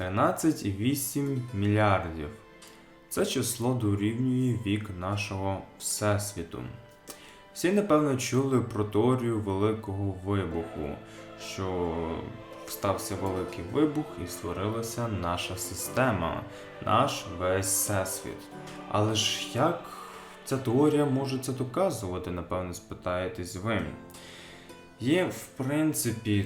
13,8 мільярдів. Це число дорівнює вік нашого Всесвіту. Всі, напевно, чули про теорію Великого вибуху, що стався великий вибух і створилася наша система, наш весь всесвіт. Але ж як ця теорія може це доказувати, напевно, спитаєтесь ви. Є, в принципі,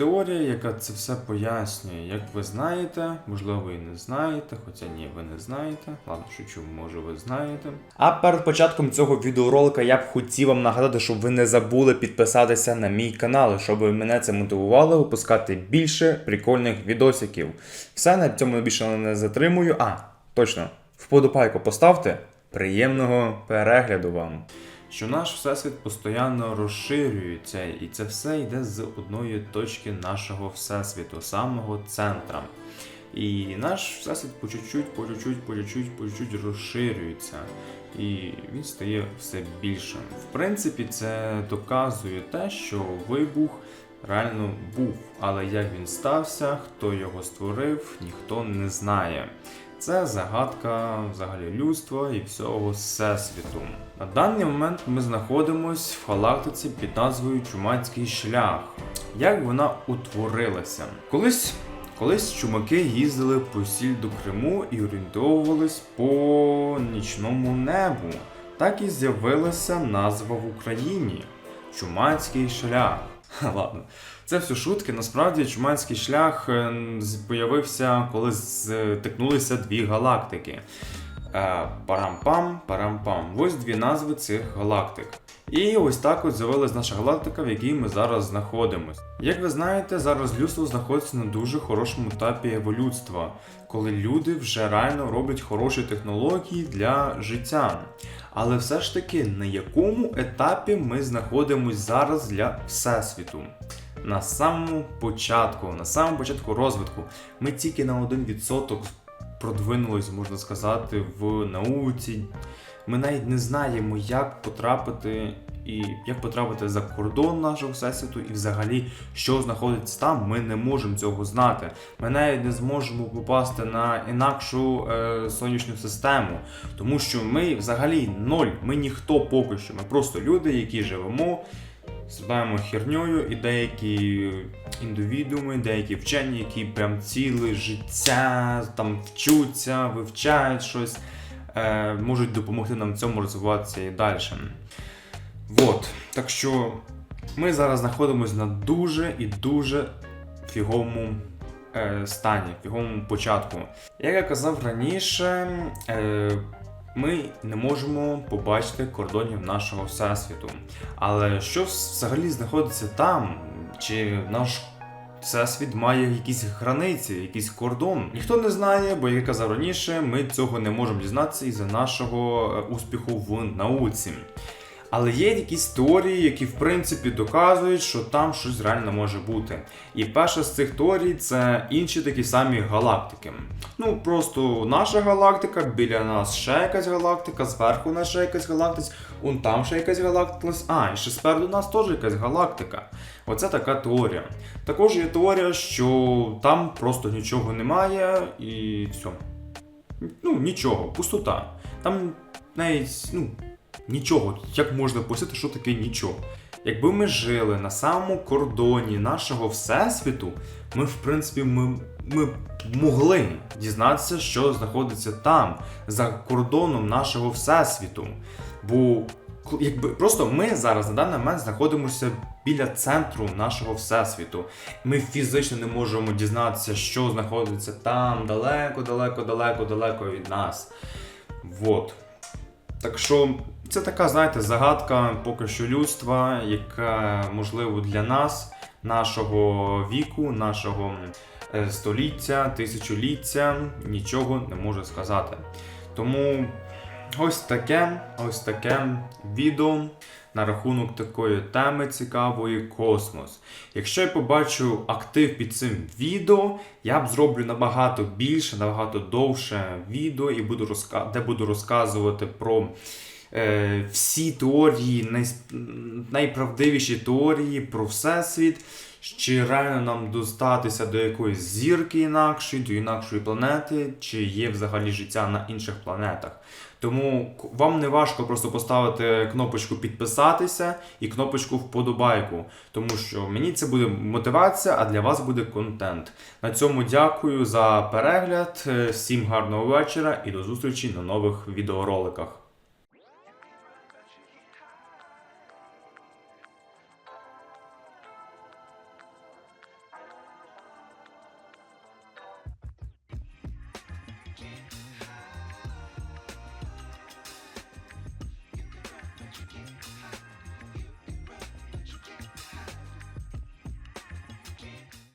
теорія, яка це все пояснює. Як ви знаєте, можливо, ви і не знаєте, хоча ні, ви не знаєте. Ладно, шучу, може ви знаєте. А перед початком цього відеоролика я б хотів вам нагадати, щоб ви не забули підписатися на мій канал, щоб мене це мотивувало випускати більше прикольних відосиків. Все на цьому більше не затримую. А, точно, вподобайку поставте. Приємного перегляду вам. Що наш всесвіт постійно розширюється, і це все йде з одної точки нашого всесвіту, самого центра. І наш всесвіт по чуть-чуть, по чуть-чуть, по чуть-чуть, по чуть-чуть розширюється. І він стає все більшим. В принципі, це доказує те, що вибух реально був. Але як він стався, хто його створив, ніхто не знає. Це загадка взагалі людства і всього всесвіту. На даний момент ми знаходимося в галактиці під назвою Чумацький шлях. Як вона утворилася? Колись, колись чумаки їздили по сіль до Криму і орієнтовувались по нічному небу. Так і з'явилася назва в Україні Чумацький шлях. Ладно, це все шутки. Насправді чуманський шлях з'явився, появився, коли стикнулися дві галактики. Е, Парам-пам, парам-пам. Ось дві назви цих галактик. І ось так от з'явилась наша галактика, в якій ми зараз знаходимося. Як ви знаєте, зараз людство знаходиться на дуже хорошому етапі еволюцтва, коли люди вже реально роблять хороші технології для життя. Але все ж таки, на якому етапі ми знаходимось зараз для Всесвіту? На самому початку, на самому початку розвитку, ми тільки на 1% продвинулись, можна сказати, в науці. Ми навіть не знаємо, як потрапити і як потрапити за кордон нашого всесвіту, і взагалі, що знаходиться там, ми не можемо цього знати. Ми навіть не зможемо попасти на інакшу е, сонячну систему, тому що ми взагалі ноль, ми ніхто поки що. Ми просто люди, які живемо, страдаємо херньою, і деякі індивідууми, деякі вчені, які прям ціле життя там вчуться, вивчають щось, е, можуть допомогти нам в цьому розвиватися і далі. Вот. Так що ми зараз знаходимося на дуже і дуже фіговому е, стані, фіговому початку. Як я казав раніше, е, ми не можемо побачити кордонів нашого всесвіту. Але що взагалі знаходиться там? Чи наш всесвіт має якісь границі, якийсь кордон? Ніхто не знає, бо як я казав раніше, ми цього не можемо дізнатися із-за нашого е, успіху в науці. Але є якісь теорії, які в принципі доказують, що там щось реально може бути. І перша з цих теорій це інші такі самі галактики. Ну просто наша галактика, біля нас ще якась галактика, зверху нас ще якась галактика, он там ще якась галактика, а, і ще спереду нас теж якась галактика. Оце така теорія. Також є теорія, що там просто нічого немає і все. Ну, нічого, пустота. Там навіть, ну, нічого. Як можна пояснити, що таке нічого? Якби ми жили на самому кордоні нашого всесвіту, ми, в принципі, ми, ми могли дізнатися, що знаходиться там, за кордоном нашого всесвіту. Бо якби просто ми зараз на даний момент знаходимося біля центру нашого всесвіту. Ми фізично не можемо дізнатися, що знаходиться там далеко, далеко, далеко, далеко від нас. Вот. Так що це така, знаєте, загадка поки що людства, яка можливо для нас, нашого віку, нашого е, століття, тисячоліття нічого не може сказати. Тому ось таке, ось таке відео на рахунок такої теми цікавої космос. Якщо я побачу актив під цим відео, я б зроблю набагато більше, набагато довше відео і буду розка... де буду розказувати про е, всі теорії, най... найправдивіші теорії про всесвіт, чи реально нам достатися до якоїсь зірки інакшої, до інакшої планети, чи є взагалі життя на інших планетах. Тому вам не важко просто поставити кнопочку підписатися і кнопочку вподобайку, тому що мені це буде мотивація, а для вас буде контент. На цьому дякую за перегляд. Е, Всім гарного вечора і до зустрічі на нових відеороликах.